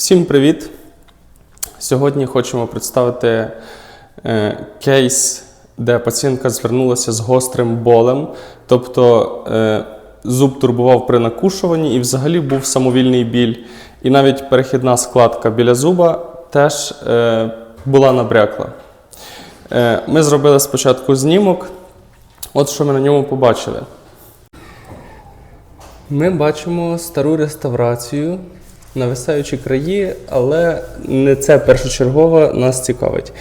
Всім привіт! Сьогодні хочемо представити е, кейс, де пацієнтка звернулася з гострим болем, тобто е, зуб турбував при накушуванні і взагалі був самовільний біль. І навіть перехідна складка біля зуба теж е, була набрякла. Ми зробили спочатку знімок. От що ми на ньому побачили. Ми бачимо стару реставрацію, нависаючі краї, але не це першочергово нас цікавить.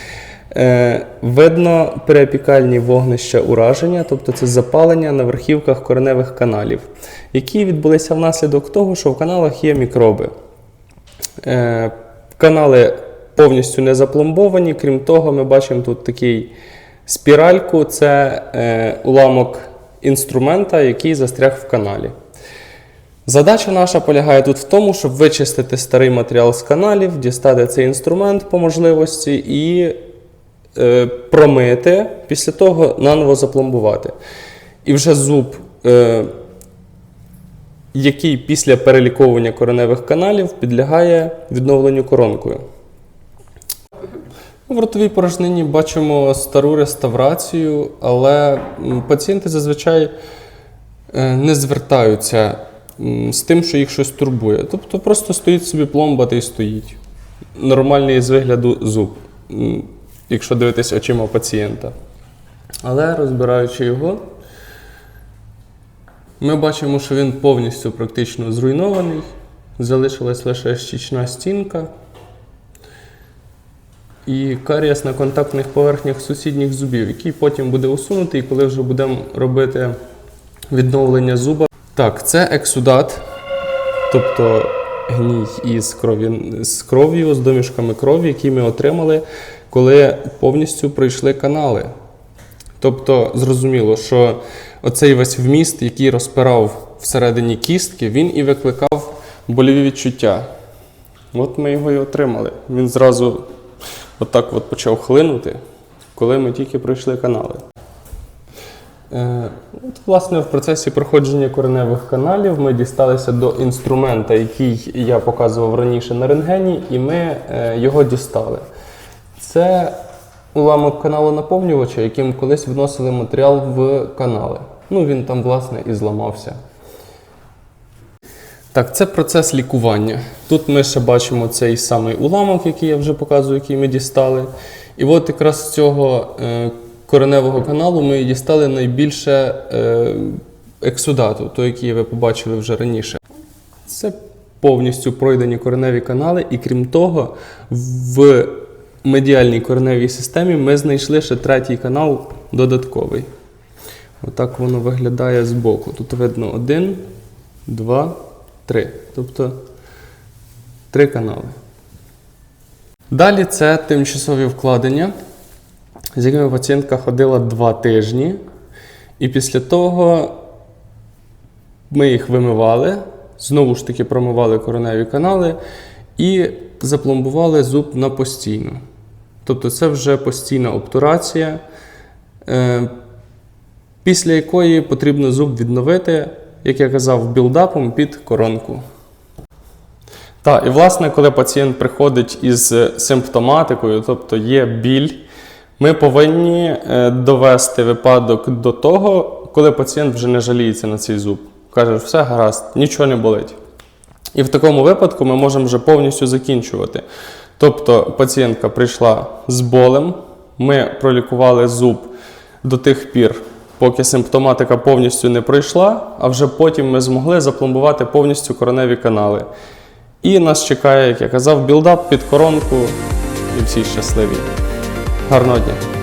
Е, видно переопікальні вогнища ураження, тобто це запалення на верхівках кореневих каналів, які відбулися внаслідок того, що в каналах є мікроби. Е, канали повністю не запломбовані. Крім того, ми бачимо тут такий спіральку це е, уламок інструмента, який застряг в каналі. Задача наша полягає тут в тому, щоб вичистити старий матеріал з каналів, дістати цей інструмент по можливості і е, промити, після того наново запломбувати. І вже зуб, е, який після переліковування кореневих каналів підлягає відновленню коронкою. В ротовій порожнині бачимо стару реставрацію, але пацієнти зазвичай е, не звертаються з тим, що їх щось турбує. Тобто просто стоїть собі пломба та й стоїть. Нормальний з вигляду зуб, якщо дивитись очима пацієнта. Але розбираючи його, ми бачимо, що він повністю практично зруйнований. Залишилась лише щічна стінка. І карієс на контактних поверхнях сусідніх зубів, який потім буде усунутий, коли вже будемо робити відновлення зуба. Так, це ексудат, тобто гній із крові, з кров'ю, з домішками крові, які ми отримали, коли повністю пройшли канали. Тобто, зрозуміло, що оцей весь вміст, який розпирав всередині кістки, він і викликав больові відчуття. От ми його і отримали. Він зразу отак от почав хлинути, коли ми тільки пройшли канали. Е, От, власне, в процесі проходження кореневих каналів ми дісталися до інструмента, який я показував раніше на рентгені, і ми е, його дістали. Це уламок каналу наповнювача, яким колись вносили матеріал в канали. Ну, він там, власне, і зламався. Так, це процес лікування. Тут ми ще бачимо цей самий уламок, який я вже показую, який ми дістали. І от якраз з цього е, кореневого каналу ми дістали найбільше е, ексудату, той, який ви побачили вже раніше. Це повністю пройдені кореневі канали, і крім того, в медіальній кореневій системі ми знайшли ще третій канал додатковий. Отак воно виглядає збоку. Тут видно один, два, три. Тобто три канали. Далі це тимчасові вкладення, з якими пацієнтка ходила два тижні. І після того ми їх вимивали, знову ж таки промивали короневі канали і запломбували зуб на постійно. Тобто це вже постійна обтурація, е, після якої потрібно зуб відновити, як я казав, білдапом під коронку. Так, і власне, коли пацієнт приходить із симптоматикою, тобто є біль, ми повинні е, довести випадок до того, коли пацієнт вже не жаліється на цей зуб. Каже, все гаразд, нічого не болить. І в такому випадку ми можемо вже повністю закінчувати. Тобто пацієнтка прийшла з болем, ми пролікували зуб до тих пір, поки симптоматика повністю не пройшла, а вже потім ми змогли запломбувати повністю короневі канали. І нас чекає, як я казав, білдап під коронку, і всі щасливі. Гарного дня!